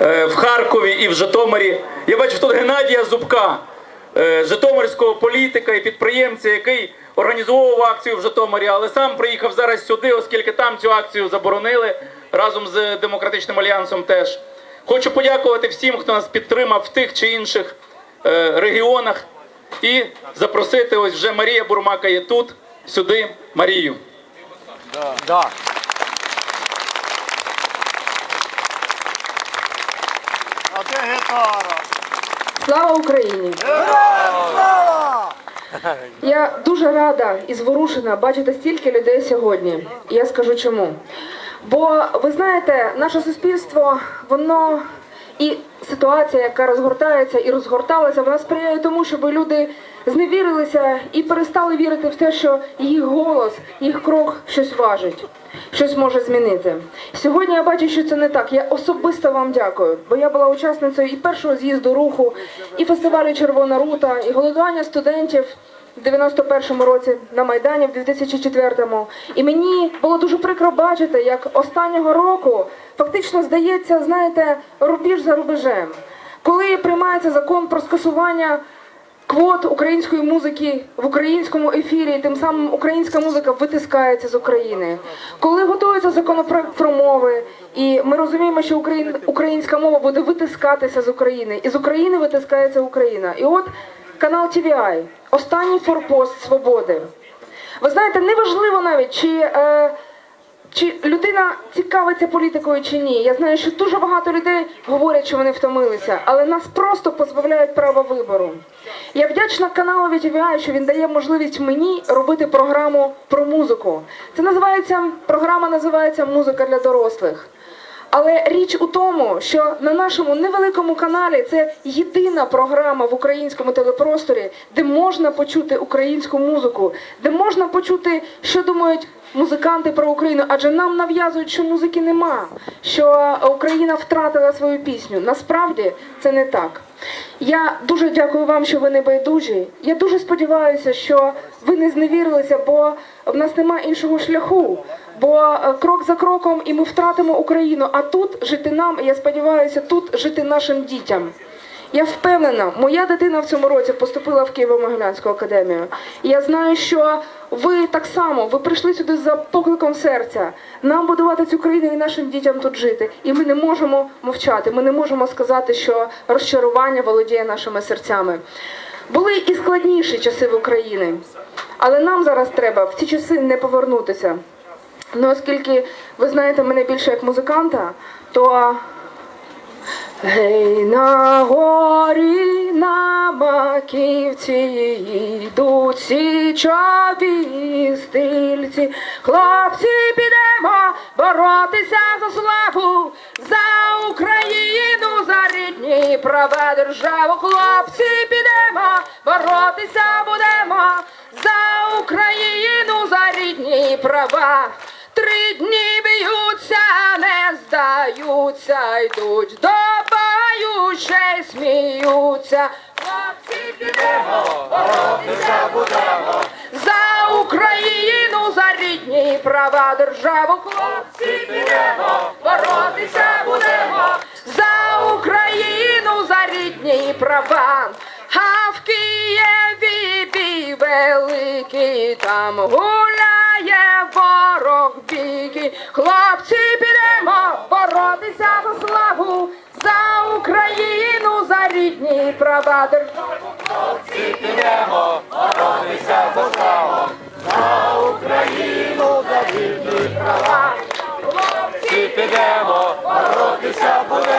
е, в Харкові і в Житомирі. Я бачив тут Геннадія Зубка, е, житомирського політика і підприємця, який організовував акцію в Житомирі, але сам приїхав зараз сюди, оскільки там цю акцію заборонили разом з Демократичним альянсом теж. Хочу подякувати всім, хто нас підтримав в тих чи інших е, регіонах. І запросити ось вже Марія Бурмака є тут, сюди Марію. Да. А де гітара? Слава Україні! Я дуже рада і зворушена бачити стільки людей сьогодні. І я скажу чому. Бо ви знаєте, наше суспільство, воно і ситуація, яка розгортається і розгорталася, вона сприяє тому, щоб люди зневірилися і перестали вірити в те, що їх голос, їх крок щось важить, щось може змінити. Сьогодні я бачу, що це не так. Я особисто вам дякую, бо я була учасницею і першого з'їзду руху, і фестивалю Червона рута, і голодування студентів. В 91-му році на Майдані, в 2004-му. І мені було дуже прикро бачити, як останнього року фактично здається, знаєте, рубіж за рубежем. Коли приймається закон про скасування квот української музики в українському ефірі, тим самим українська музика витискається з України. Коли готується законопроект про мови, і ми розуміємо, що українська мова буде витискатися з України, і з України витискається Україна. І от канал TVI, останній форпост свободи. Ви знаєте, неважливо навіть, чи, е, чи людина цікавиться політикою чи ні. Я знаю, що дуже багато людей говорять, що вони втомилися, але нас просто позбавляють права вибору. Я вдячна каналові TVI, що він дає можливість мені робити програму про музику. Це називається програма називається Музика для дорослих. Але річ у тому, що на нашому невеликому каналі це єдина програма в українському телепросторі, де можна почути українську музику, де можна почути, що думають музиканти про Україну, адже нам нав'язують, що музики нема, що Україна втратила свою пісню. Насправді це не так. Я дуже дякую вам, що ви не байдужі. Я дуже сподіваюся, що ви не зневірилися, бо в нас немає іншого шляху. Бо е, крок за кроком і ми втратимо Україну. А тут жити нам, я сподіваюся, тут жити нашим дітям. Я впевнена, моя дитина в цьому році поступила в Києво-Могилянську академію. І я знаю, що ви так само ви прийшли сюди за покликом серця. Нам будувати цю країну і нашим дітям тут жити. І ми не можемо мовчати. Ми не можемо сказати, що розчарування володіє нашими серцями. Були і складніші часи в Україні, але нам зараз треба в ці часи не повернутися. Ну, оскільки ви знаєте мене більше як музиканта, то Гей, на горі на маківці йдуть січові стильці. Хлопці, підемо боротися за славу, за Україну, за рідні права державу. Хлопці, підемо боротися будемо за Україну, за рідні права. Три дні б'ються, не здаються, йдуть до сміються. Хлопці підемо, боротися будемо. За Україну, за рідні права державу. Хлопці підемо, боротися будемо. За Україну, за рідні права. А в Києві бій великий там гуляє ворог бійки. Хлопці підемо боротися за славу, за Україну, за рідні права державу хлопці підемо, боротися за славу, за Україну, за рідні права, хлопці підемо, боротися будемо.